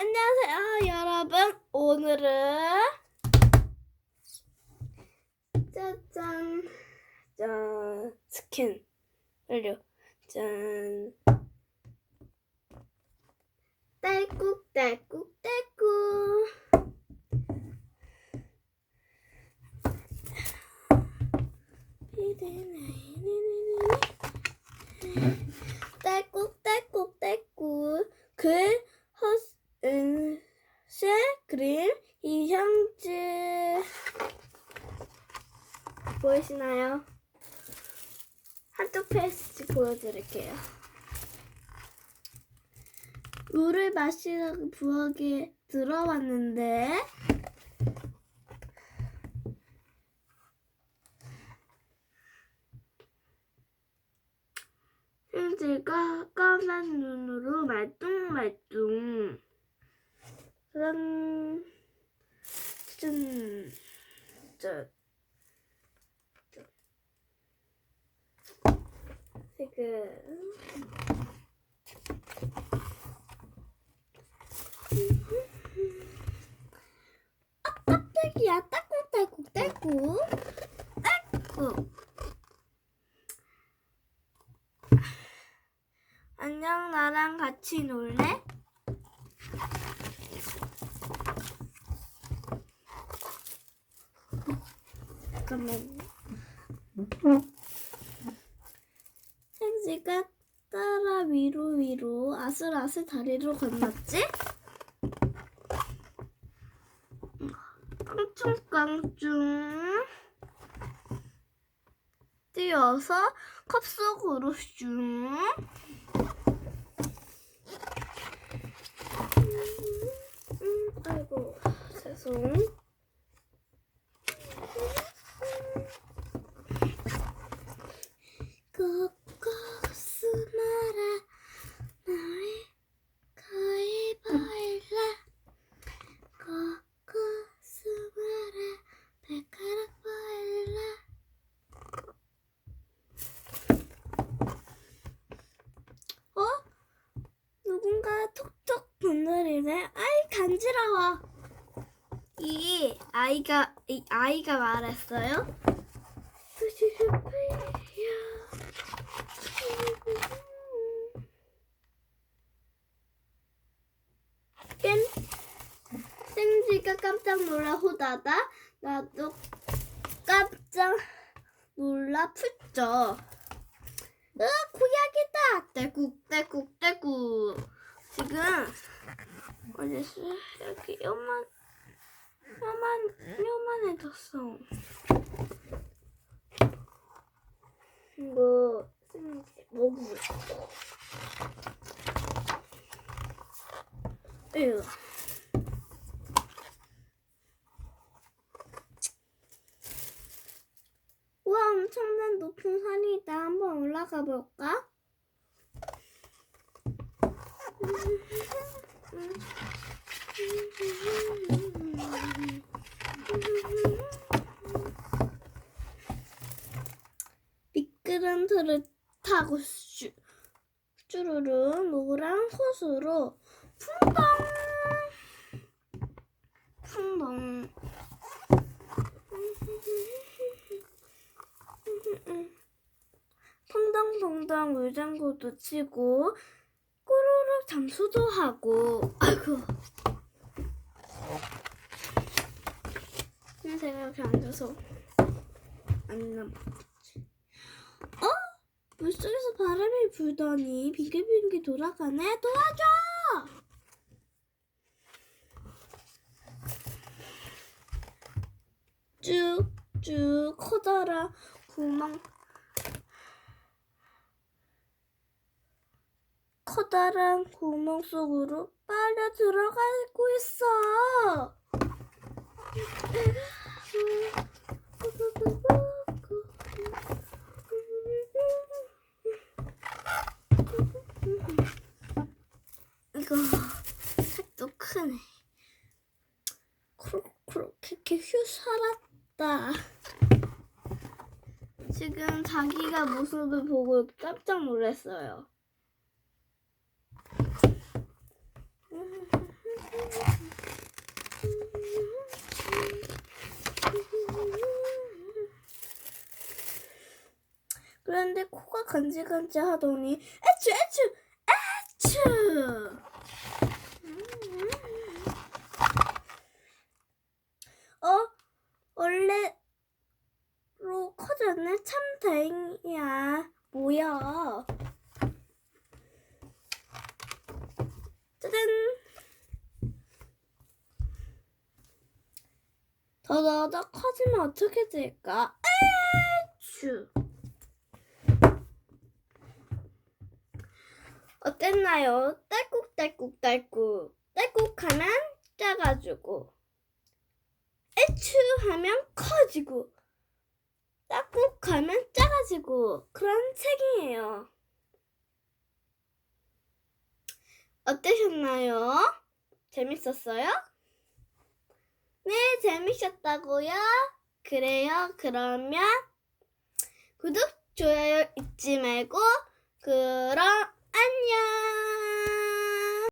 안녕하세요, 여러분. 오늘은 짜잔, 짠 스킨 완료. 짠. 딸꾹 딸꾹 딸꾹. 딸꾹 딸꾹 딸꾹 글 허은색 그림 이형즈 보이시나요? 한쪽 페이지 보여드릴게요. 물을 마시라고 부엌에 들어왔는데 형제가 까만 눈으로 말뚱말뚱 그런 좀 저, 지금. 아 깜짝이야. 따꾹따꾹 따꾹. 따꾹 안녕 나랑 같이 놀래? 잠깐만요. 생지가 따라 위로 위로 아슬아슬 다리로 건넜지? 깡충깡충 뛰어서 컵 속으로 슝. 음, 아이고 죄송. 꼭꼭 숨어라 머리 거의 보일라 꼭꼭 숨어라 발가락 보일라. 어? 누군가 톡톡 건드리네. 아이 간지러워. 이 아이가 이 아이가 말했어요. 깬 생지가 깜짝 놀라 호다다. 나도 깜 짝 놀라 풀쩍 으 고약이다. 떼국 떼국 떼국. 지금 어디서 여기 요만 요만 요만해졌어. 이거 먹을 에 우와 엄청난 높은 산이다 한번 올라가 볼까? 미끄럼 틀을 타고 슈, 쭈루루 노란 호수로 풍덩 풍덩 퐁덩퐁덩 물장구도 치고 꼬르륵 잠수도 하고. 아이고. 그냥 제가 이렇게 앉아서 안 남았지. 어? 물속에서 바람이 불더니 빙글빙글 돌아가네? 도와줘! 쭉쭉 커다란 구멍 커다란 구멍 속으로 빨려 들어가고 있어. 이거 색도 크네. 그렇게 휴 살았다. 지금 자기가 모습을 보고 깜짝 놀랐어요. 그런데 코가 간질간질 하더니 애추 애추 애추 더더더 커지면 어떻게 될까 에추 어땠나요? 딸꾹딸꾹딸꾹 딸꾹하면 작아지고 애추 하면 커지고 딸꾹하면 작아지고 그런 책이에요. 어떠셨나요? 재밌었어요? 네, 재밌었다고요? 그래요. 그러면 구독, 좋아요 잊지 말고 그럼 안녕.